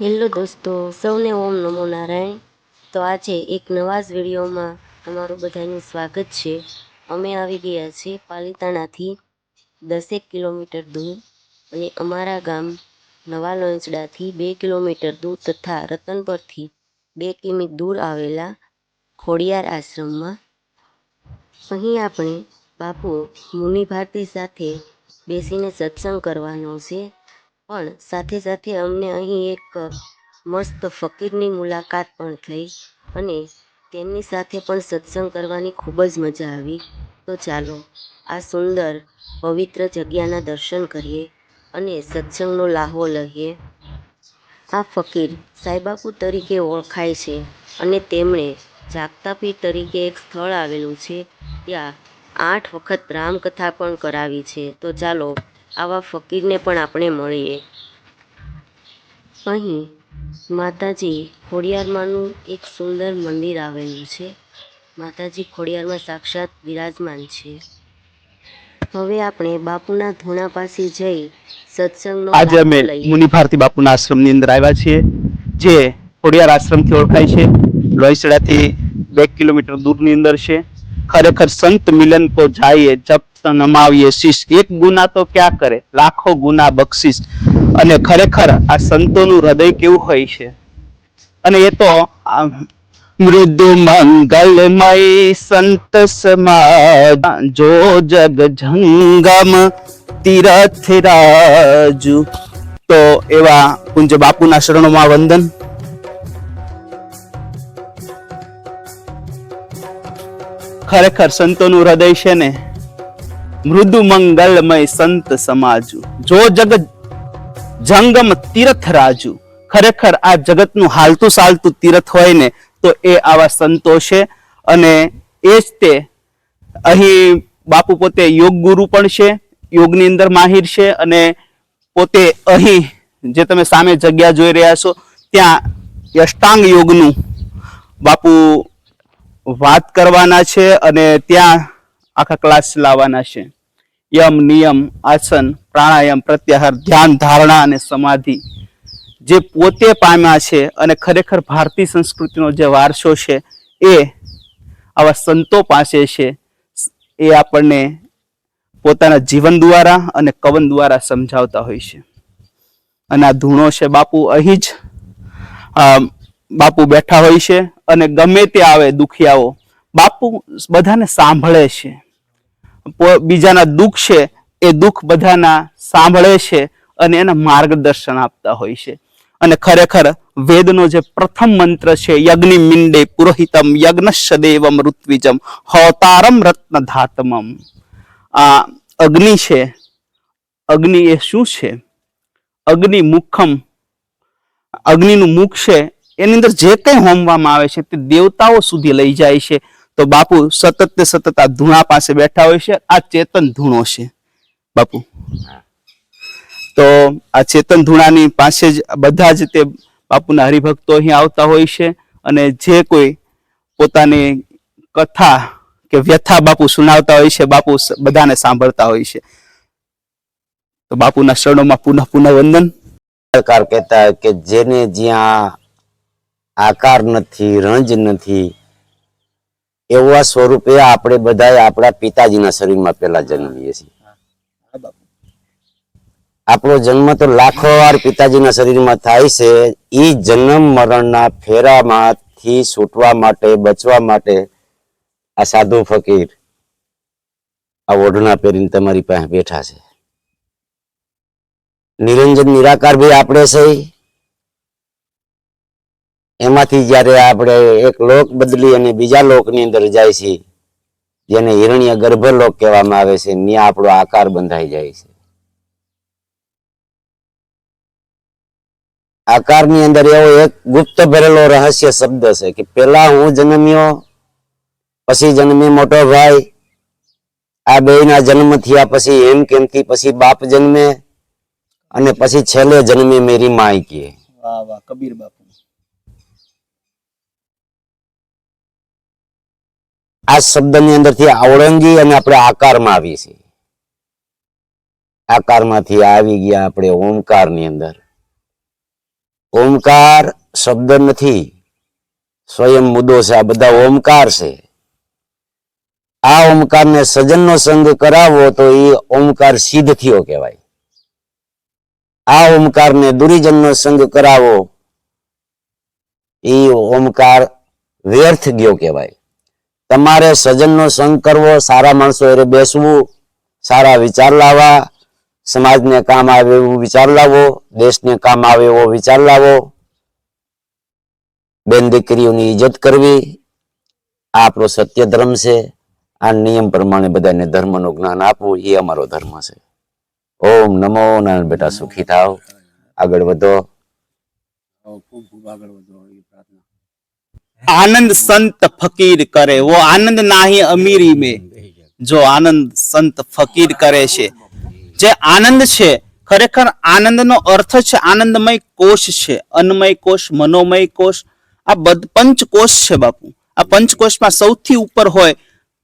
Hello દોસ્તો, સૌને ઓમ નમો નારાયણ. તો આજે એક નવા જ વિડીયોમાં તમારું બધાનું સ્વાગત છે. અમે આવી ગયા છીએ પાલિતાણાથી દસેક કિલોમીટર દૂર અને અમારા ગામ નવા લોંચડાથી બે કિલોમીટર દૂર તથા રતનપરથી બે કિમી દૂર આવેલા ખોડિયાર આશ્રમમાં. અહીં આપણે બાપુ મુનિ ભારતી સાથે બેસીને સત્સંગ કરવાનો છે. પણ સાથે સાથે અમને અહીં એક મસ્ત ફકીરની મુલાકાત પણ થઈ અને તેમની સાથે પણ સત્સંગ કરવાની ખૂબ જ મજા આવી. તો ચાલો, આ સુંદર, પવિત્ર જગ્યાના દર્શન કરીએ અને સત્સંગનો લાહો લઈએ. આ ફકીર સાઈબાપુ તરીકે ઓળખાય છે અને તેમણે જાગતાપીર તરીકે એક સ્થળ આવેલું છે. ત્યાં આઠ વખત રામકથા પણ કરાવી છે. તો ચાલો આવા ફકીરને પણ આપણે મળીએ. અહીં માતાજી ખોડિયારમાંનું એક સુંદર મંદિર આવેલું છે. માતાજી ખોડિયારમાં સાક્ષાત બિરાજમાન છે. હવે આપણે બાપુના ધૂણા પાસે જઈ સત્સંગનો આજે અમે. મુનિ ભારતી બાપુના આશ્રમની અંદર આવ્યા છીએ જે ખોડિયાર આશ્રમથી ઓળખાય છે. લોહીસડાથી બે કિલોમીટર દૂરની અંદર છે. ખરેખર સંત મિલન કો જાઈએ જબ નમાવીએ શીશ. એક ગુના તો ક્યાં કરે? લાખો ગુના બક્ષિસ. અને ખરેખર આ સંતોનું હૃદય કેવું હોય છે? અને એ તો મૃદુ મંગલમય સંત સમાજ. જો જગ જંગમ તીરથ રાજુ. તો એવા પૂજ્ય બાપુના શરણોમાં વંદન. ખરેખર સંતોનું હૃદય છે ને મૃદુ મંગલમય સંત સમાજુ. જો જગ જંગમ તીર્થ રાજુ. ખરેખર આ જગતનું હાલતું સાલતું તીર્થ હોય ને, તો એ આવા સંતો છે અને એ જ તે અહીં બાપુ પોતે યોગ ગુરુ પણ છે, યોગની અંદર માહિર છે અને પોતે અહીં જે તમે સામે જગ્યા જોઈ રહ્યા છો, ત્યાં અષ્ટાંગ યોગનું બાપુ વાત કરવાના છે અને ત્યાં આખા ક્લાસ લાવવાના છે. યમ, નિયમ, આસન, પ્રાણાયામ પ્રત્યાહાર, ધ્યાન, ધારણા અને સમાધિ જે પોતે પામ્યા છે અને ખરેખર ભારતીય સંસ્કૃતિનો જે વારસો છે એ આવા સંતો પાસે છે, એ આપણને પોતાના જીવન દ્વારા અને કવન દ્વારા સમજાવતા હોય છે. અને આ ધૂણો છે બાપુ અહીં જ બાપુ બેઠા હોય છે અને ગમે તે આવે દુખિયાઓ, બાપુ બધાને સાંભળે છે. બીજાના દુઃખ છે, એ દુઃખ બધાના સાંભળે છે અને એના માર્ગદર્શન આપતા હોય છે. અને ખરેખર વેદનો જે પ્રથમ મંત્ર છે, યજ્ઞ મિંડે પુરોહિતમ, યજ્ઞ દેવમ ઋત્વિજમ હોતારમ રત્ન ધાતમમ આ અગ્નિ છે. અગ્નિ એ શું છે? અગ્નિ મુખમ. અગ્નિનું મુખ છે, એની અંદર જે કંઈ હોમવામાં આવે છે, તે દેવતાઓ સુધી લઈ જાય છે. તો બાપુ સતત ને સતત આ ધૂણા પાસે બેઠા હોય છે આ ચેતન ધૂણો છે. બાપુ. તો આ ચેતન ધૂણાની પાસે જ બધા જ તે બાપુના હરિભક્તો અહીં આવતા હોય છે અને જે કોઈ પોતાની કથા કે વ્યથા બાપુ સુનાવતા હોય છે બાપુ બધાને સાંભળતા હોય છે. તો બાપુના શરણોમાં પુનઃ પુનઃ વંદન સરકાર કહેતા કે જેને જ્યાં આકાર નથી રંજ નથી એવા સ્વરૂપે આપણે બધા આપણા પિતાજીના શરીરમાં પેલા જન્મીએ છીએ. આપણો જન્મ તો લાખો વાર પિતાજીના શરીરમાં થાય છે. એ જન્મ મરણના ફેરામાંથી છૂટવા માટે બચવા માટે આ સાધુ ફકીર આ ઓઢણા પહેરીને તમારી પાસે બેઠા છે. નિરંજન નિરાકાર ભાઈ આપણે છે. એમાંથી જ્યારે આપણે એક લોક બદલી અને બીજા લોકની અંદર જાય છે, જેને હિરણ્ય ગર્ભલોક કહેવામાં આવે છે, ત્યાં આપણો આકાર બંધાઈ જાય છે. આકારની અંદર એવો એક ગુપ્ત ભરેલો રહસ્ય શબ્દ છે કે પેલા હું જન્મ્યો, પછી જન્મી મોટો ભાઈ, આ બેયના જન્મ થયા પછી એમ કેમથી પછી બાપ જન્મે, અને પછી છેલ્લે જન્મે મેરી માય કે. કબીર બાપુ. આ શબ્દની અંદરથી અવળંગી અને આપણે આકારમાં આવી છે આકારમાંથી આવી ગયા આપણે ઓમકારની અંદર. ઓમકાર શબ્દ નથી. સ્વયં મુદ્દો છે. આ બધા ઓમકાર છે. આ ઓમકારને સજનનો સંગ કરાવો તો એ ઓમકાર સિદ્ધ થયો કહેવાય. આ ઓમકારને દુરીજનનો સંગ કરાવો, એ ઓમકાર વ્યર્થ ગયો કહેવાય. તમારે સજનનો સંગ કરવો, સારા માણસો એ બેસવું, સારા વિચાર લાવવા, સમાજને કામ આવે એવું વિચાર લાવો દેશને કામ આવે એવો વિચાર લાવો બેન દીકરીઓની ઇજ્જત કરવી, આ આપણો સત્ય ધર્મ છે. આ નિયમ પ્રમાણે બધાને ધર્મનું જ્ઞાન આપવું, એ અમારો ધર્મ છે. ઓમ નમો નારાયણ બેટા, સુખી થાવ. આગળ વધો. આનંદ સંત ફકીર કરે. વો આનંદ નાહી અમીરી મેં. જો આનંદ સંત ફકીર કરે છે. જે આનંદ છે, ખરેખર આનંદનો અર્થ છે આનંદમય કોષ છે, અન્નમય કોષ મનોમય કોષ આ બધ પંચકોષ છે બાપુ. આ પંચકોષમાં સૌથી ઉપર હોય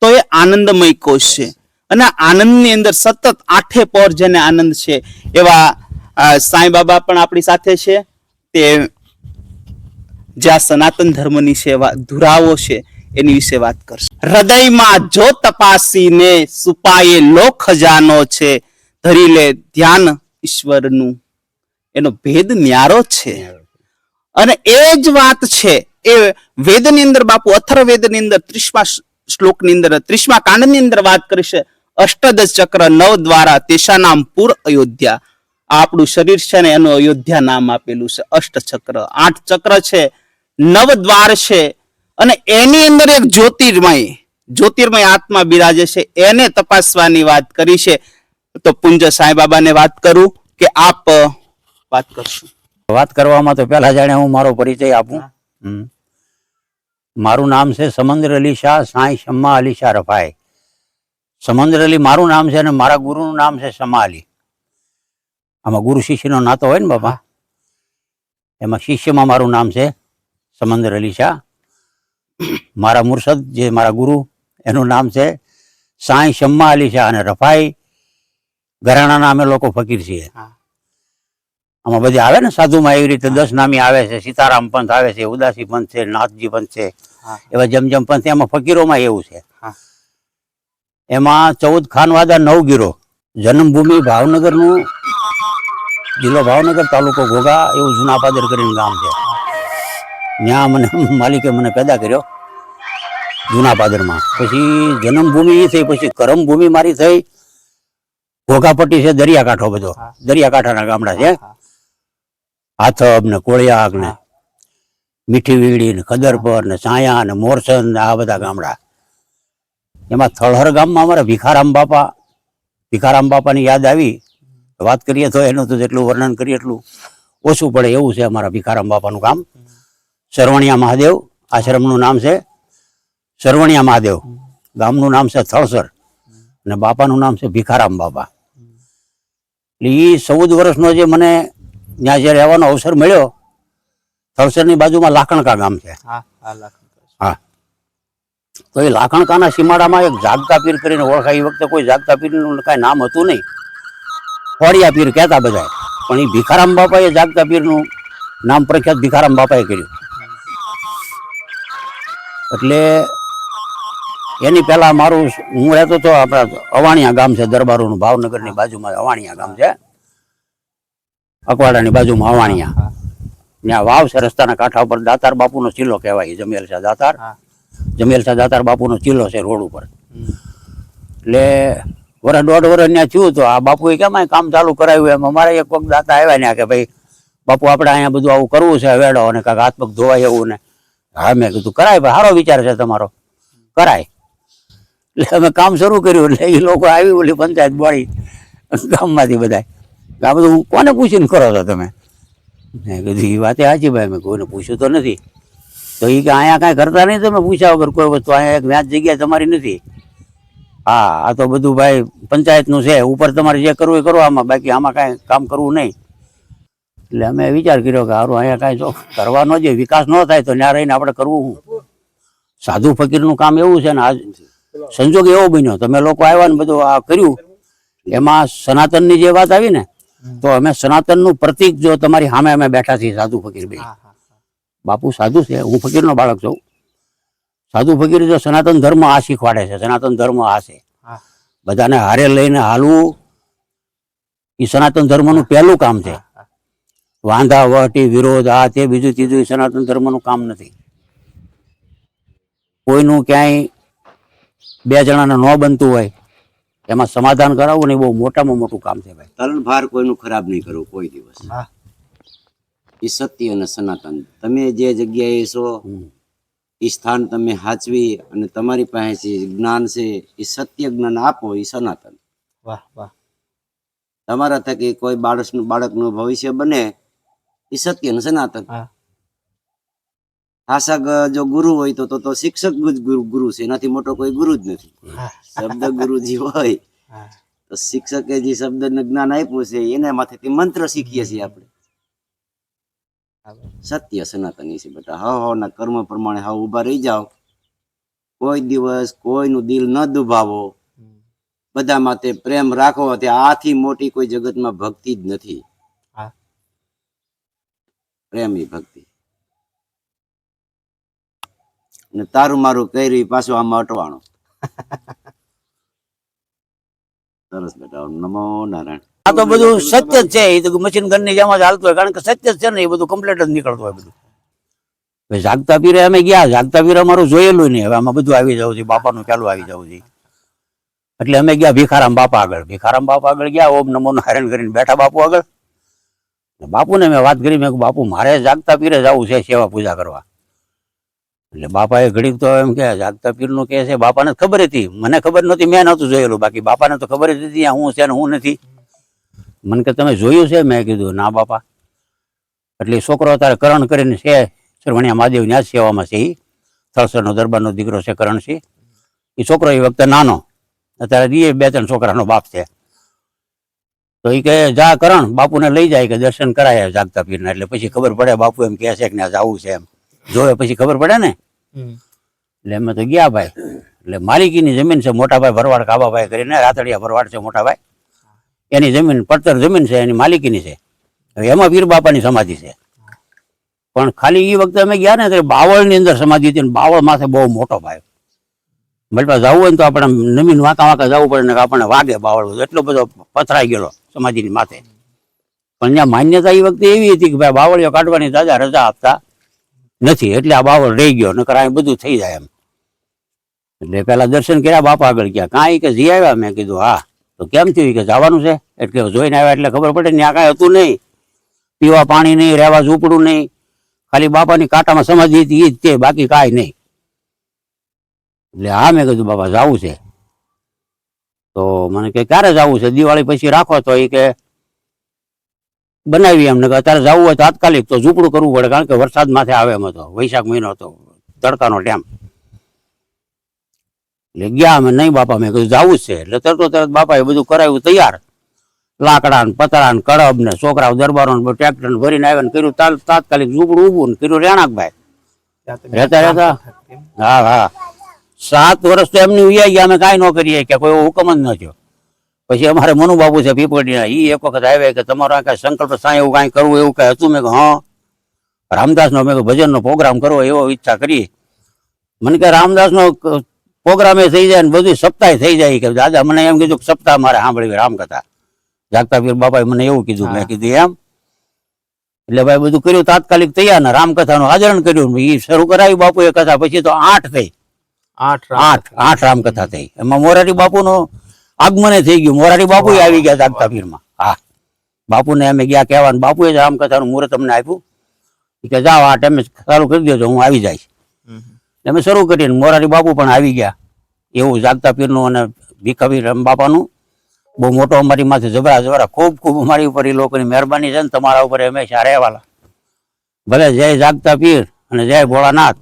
તો એ આનંદમય કોષ છે. અને આનંદની અંદર સતત આઠે પર જેને આનંદ છે એવા સાંઈ બાબા પણ આપણી સાથે છે. તે જ્યાં સનાતન ધર્મની સેવા ધુરાવો છે, એની વિશે વાત કરશે. હૃદયમાં જો તપાસીને સુપાયે લો ખજાનો છે, ધરી લે ધ્યાન ઈશ્વરનું. એનો ભેદ ન્યારો છે. અને એ જ વાત છે, એ વેદની અંદર બાપુ અથર્વેદની અંદર ત્રીસમા શ્લોકની અંદર, ત્રીસમા કાંડની અંદર વાત કરી છે, અષ્ટદશ ચક્ર નવ દ્વારા તેશા નામ પૂર અયોધ્યા. આપણું શરીર છે ને એનું અયોધ્યા નામ આપેલું છે અષ્ટ ચક્ર આઠ ચક્ર છે નવ દ્વાર છે અને એની અંદર એક જ્યોતિર્મય જ્યોતિર્મય આત્મા બિરાજે છે. એને તપાસવાની વાત કરી છે. તો પુંજ સાંઈ બાબાને વાત કરું કે આપ વાત કરશું. વાત કરવામાં તો પહેલા જાણે હું મારો પરિચય આપું. મારું નામ છે સમંદર અલી શાહ સાંઈ શમ્મા અલી શાહ રફાઈ સમંદર અલી મારું નામ છે અને મારા ગુરુનું નામ છે શમા અલી. આમાં ગુરુ શિષ્યનો નાતો હોય ને બાપા? એમાં શિષ્યમાં મારું નામ છે સમંદર અલી શાહ. મારા મુરસદ જે મારા ગુરુ એનું નામ છે સાંઈ શમ્મા અલી શાહ અને રફાઈ ઘરાણાના અમે લોકો ફકીર છીએ. આમાં બધી આવે ને સાધુમાં એવી રીતે દસ નામી આવે છે સીતારામ પંથ આવે છે ઉદાસી પંથ છે નાથજી પંથ છે એવા જમજમ પંથ એમાં ફકીરોમાં એવું છે. એમાં ચૌદ ખાનવાદા નવગીરો જન્મભૂમિ ભાવનગરનું જિલ્લો ભાવનગર તાલુકો ઘોઘા એવું જૂના પાદર કરીને ગામ છે. ત્યાં મને માલિકે મને પેદા કર્યો જૂના પાદરમાં. પછી જન્મભૂમિ એ થઈ પછી કરમભૂમિ મારી થઈ. ઘોઘાપટ્ટી છે દરિયાકાંઠો બધો. દરિયાકાંઠાના ગામડા છે. હાથબ ને કોળિયાક ને મીઠી વીડી ને ખદરપર ને સાયા ને મોરસન ને આ બધા ગામડા. એમાં થળહર ગામમાં અમારા ભિખારામ બાપા ભિખારામ બાપાની યાદ આવી. વાત કરીએ તો એનું તો જેટલું વર્ણન કરીએ એટલું ઓછું પડે એવું છે અમારા ભિખારામ બાપાનું ગામ. સરવણિયા મહાદેવ આશ્રમનું નામ છે સરવણિયા મહાદેવ. ગામનું નામ છે થળસર અને બાપાનું નામ છે ભીખારામ બાપા. એટલે એ ચૌદ વર્ષનો જે મને ત્યાં જે રહેવાનો અવસર મળ્યો થળસરની બાજુમાં લાખણકા ગામ છે. હા તો એ લાખણકાના સીમાડામાં એક જાગતા પીર કરીને ઓળખાય. એ વખતે કોઈ જાગતા પીરનું કાંઈ નામ હતું નહીં. ફોડિયા પીર કહેતા બધા પણ એ ભીખારામ બાપાએ જાગતા પીરનું નામ પ્રખ્યાત ભીખારામ બાપાએ કર્યું. એટલે એની પહેલાં મારું હું રહેતો હતો આપણા અવાણિયા ગામ છે દરબારોનું ભાવનગરની બાજુમાં અવાણિયા ગામ છે. અકવાડાની બાજુમાં અવાણિયા. ત્યાં વાવ છે રસ્તાના કાંઠા ઉપર દાતાર બાપુનો ચીલો કહેવાય જમેલ શાહ દાતાર. જમેલ શાહ દાતાર બાપુનો ચીલો છે રોડ ઉપર. એટલે વર્ષ દોઢ વર્ષ ત્યાં થયું તો આ બાપુએ કેમ કામ ચાલુ કરાવ્યું? એમ અમારે એક વખત દાતા આવ્યા ને કે ભાઈ બાપુ આપણે અહીંયા બધું આવું કરવું છે વેડો અને કાંઈક હાથ પગ ધોવાય એવું ને. હા, મેં કીધું, કરાય ભાઈ સારો વિચાર છે તમારો. કરાય. એટલે અમે કામ શરૂ કર્યું, એટલે એ લોકો આવી, ઓલી પંચાયત બોડી ગામમાંથી બધા આ બધું કોને પૂછીને કરો છો તમે? મેં કીધું એ વાતે સાચી ભાઈ, મેં કોઈને પૂછ્યું તો નથી. તો એ કે, અહીંયા કાંઈ કરતા નહીં તમે પૂછ્યા વગર કોઈ વસ્તુ, અહીંયા એક વ્યાજ જગ્યા તમારી નથી. હા, આ તો બધું ભાઈ પંચાયતનું છે, ઉપર તમારે જે કરવું એ કરો, આમાં બાકી આમાં કાંઈ કામ કરવું નહીં. એટલે અમે વિચાર કર્યો કે સારું અહીંયા કાંઈ જો કરવાનો જે વિકાસ ન થાય તો ત્યાં રહીને આપણે કરવું શું? સાધુ ફકીરનું કામ એવું છે ને, આજ સંજોગ એવો બન્યો. તમે લોકો આવ્યા ને બધું આ કર્યું. એમાં સનાતનની જે વાત આવી ને, તો અમે સનાતનનું પ્રતિક જો તમારી સામે અમે બેઠા છીએ, સાધુ ફકીર ભાઈ બાપુ સાધુ છે, હું ફકીરનો બાળક છું. સાધુ ફકીર જો સનાતન ધર્મ આ શીખવાડે છે, સનાતન ધર્મ આ છે. બધાને હારે લઈને હાલવું એ સનાતન ધર્મનું પહેલું કામ છે. વાંધા વટી વિરોધ આ તે બીજું ત્રીજું સનાતન ધર્મનું કામ નથી. કોઈનું ક્યાંય બે જણાને ન બનતું હોય એમાં સમાધાન કરાવવું ને બહુ મોટામાં મોટું કામ છે ભાઈ. તલભાર કોઈનું ખરાબ નહીં કરવું કોઈ દિવસ. એ સત્ય અને સનાતન. તમે જે જગ્યાએ છો એ સ્થાન તમે હાચવી અને તમારી પાસે જ્ઞાન છે એ સત્ય જ્ઞાન આપો એ સનાતન. વાહ વાહ. તમારા થકી કોઈ બાળકનું બાળકનું ભવિષ્ય બને એ સત્ય સનાતન. શાસક જો ગુરુ હોય તો તો શિક્ષક ગુરુ છે એનાથી મોટો કોઈ ગુરુ જ નથી. શબ્દ ગુરુજી હોય તો શિક્ષકે જે શબ્દનું જ્ઞાન આપ્યું છે એના માથેથી મંત્ર શીખીએ છીએ આપણે. સત્ય સનાતની છે બેટા હા હા ના કર્મ પ્રમાણે હા ઊભા રહી જાઓ. કોઈ દિવસ કોઈનું દિલ ન દુભાવો. બધા માટે પ્રેમ રાખો તે આથી મોટી કોઈ જગતમાં ભક્તિ જ નથી. પ્રેમ ભક્તિ. ને તારું મારું કરી પાછું આમાં અટવાણો. સરસ બેટા નમો નારાયણ. આ તો બધું સત્ય જ છે એ તો મશીન ગનની જેમ જ હાલતું હોય, કારણ કે સત્ય જ છે ને એ બધું કમ્પ્લીટ જ નીકળતું હોય બધું. જાગતા પીરે અમે ગયા, જાગતા પીરે અમારું જોયેલું નહીં, હવે આમાં બધું આવી જવું છે, બાપાનું ચાલુ આવી જવું છે. એટલે અમે ગયા ભીખારામ બાપા આગળ, ભીખારામ બાપા આગળ ગયા, ઓમ નમો નારાયણ કરીને બેઠા બાપુ આગળ. બાપુને મેં વાત કરી, મેં બાપુ, મારે જાગતા પીરે જવું છે સેવા પૂજા કરવા. એટલે બાપાએ ઘડીક તો એમ કે, જાગતા પીરનું કે છે? બાપાને ખબર હતી. મને ખબર નહોતી, મેં નહોતું જોયેલું. બાકી બાપાને તો ખબર જ હતી હું છે ને હું નથી. મને કે, તમે જોયું છે? મેં કીધું, ના બાપા. એટલે છોકરો અત્યારે કરણ કરીને છે સરવણિયા મહાદેવ આ સેવામાં છે એ થળસરનો દરબારનો દીકરો છે, કરણ છે. એ છોકરો એ વખતે નાનો. અત્યારે એ બે ત્રણ છોકરાનો બાપ છે. તો એ કે જા કરણ બાપુને લઈ જાય કે દર્શન કરાય જાગતા પીરના. એટલે પછી ખબર પડે બાપુ એમ કહે છે કે ના જવું છે એમ. જોવે પછી ખબર પડે ને? એટલે અમે તો ગયા ભાઈ. એટલે માલિકીની જમીન છે મોટાભાઈ ભરવાડ કાબાભાઈ કરીને રાતડિયા ભરવાડ છે મોટાભાઈ એની જમીન પડતર જમીન છે એની માલિકીની છે. હવે એમાં વીર બાપાની સમાધિ છે. પણ ખાલી એ વખતે અમે ગયા ને ત્યારે બાવળની અંદર સમાધિ હતી બાવળ માથે બહુ મોટો ભાઈ બલપા જવું હોય ને તો આપણે નમીન વાંકા વાંકા જવું પડે ને આપણને વાગે બાવળ બધો. એટલો બધો પથરાઈ ગયેલો સમાધિની માથે. પણ ત્યાં માન્યતા એ વખતે એવી હતી કે ભાઈ બાવળીઓ કાઢવાની દાદા રજા આપતા નથી. એટલે આ બાવળ રહી ગયો, નકર અહીં બધું થઈ જાય એમ. એટલે પેલા દર્શન કર્યા, બાપા આગળ ગયા. કાંઈ કે જી આવ્યા? મેં કીધું, હા. તો કેમ થયું? કે જવાનું છે. એટલે જોઈને આવ્યા એટલે ખબર પડે ત્યાં કાંઈ હતું નહીં. પીવા પાણી નહીં, રહેવા ઝૂંપડું નહીં. ખાલી બાપાની કાંટામાં સમાધિ હતી એ જ તે, બાકી કાંઈ નહીં. એટલે હા મેં કીધું બાપા જવું છે. તો મને કે ક્યારે જવું છે? દિવાળી પછી રાખો તો એ કે બનાવી એમને કે અત્યારે જવું હોય તાત્કાલિક તો ઝૂંપડું કરવું પડે કારણ કે વરસાદ માથે આવે એમ હતો. વૈશાખ મહિનો હતો તડકાનો ટાઈમ. એટલે ગયા અમે નહીં બાપા મેં કીધું જવું જ છે. એટલે તરતો તરત બાપાએ બધું કરાવ્યું તૈયાર. લાકડા ને પતરા ને કડબ ને છોકરાઓ દરબારો ને ટ્રેક્ટર ને ભરીને આવ્યા ને કર્યું તાત્કાલિક ઝૂંપડું ઊભું ને કર્યું રેણાકભાઈ. ભાઈ રહેતા રહેતા. હા હા. સાત વર્ષ તો એમની ઉયા અમે કાંઈ ન કરીએ કે કોઈ હુકમ જ ન પછી અમારે મનુબાબુ છે પીપળીના એ એક વખત આવ્યા કે તમારો કાંઈ સંકલ્પ સાંઈ એવું કાંઈ કરવું એવું કાંઈ હતું? મેં કે હા. રામદાસનો, મેં ભજન ભજનનો પ્રોગ્રામ કરવો એવો ઈચ્છા કરી. મને કે રામદાસનો પ્રોગ્રામ એ થઈ જાય ને બધું સપ્તાહ થઈ જાય. કે દાદા, મને એમ કીધું કે સપ્તાહ મારે સાંભળવી, રામકથા. જાગતા પીર બાપાએ મને એવું કીધું, મેં કીધું, એમ? એટલે ભાઈ બધું કર્યું, તાત્કાલિક તૈયાર ને રામકથાનું આચરણ કર્યું એ શરૂ કરાવી બાપુએ કથા, પછી તો આઠ થઈ. આઠ. આઠ આઠ રામકથા થઈ. એમાં મોરારી બાપુનો આગમને થઈ ગયું. મોરારી બાપુ આવી ગયા જાગતા પીરમાં હા. બાપુને અમે ગયા કહેવા બાપુએ જ રામકથાનું મુહૂર્ત અમને આપ્યું. કે જાઓ આ ટાઈમે ચાલુ કરી દેજો હું આવી જઈશ. અમે શરૂ કરીને મોરારી બાપુ પણ આવી ગયા. એવું જાગતા પીરનું અને ભીખાભી રામ બાપાનું બહુ મોટો અમારી માથે જબરા જબરા ખૂબ ખૂબ અમારી ઉપર એ લોકોની મહેરબાની છે ને તમારા ઉપર હંમેશા રહેવાલા. ભલે જય જાગતા પીર અને જય ભોળાનાથ.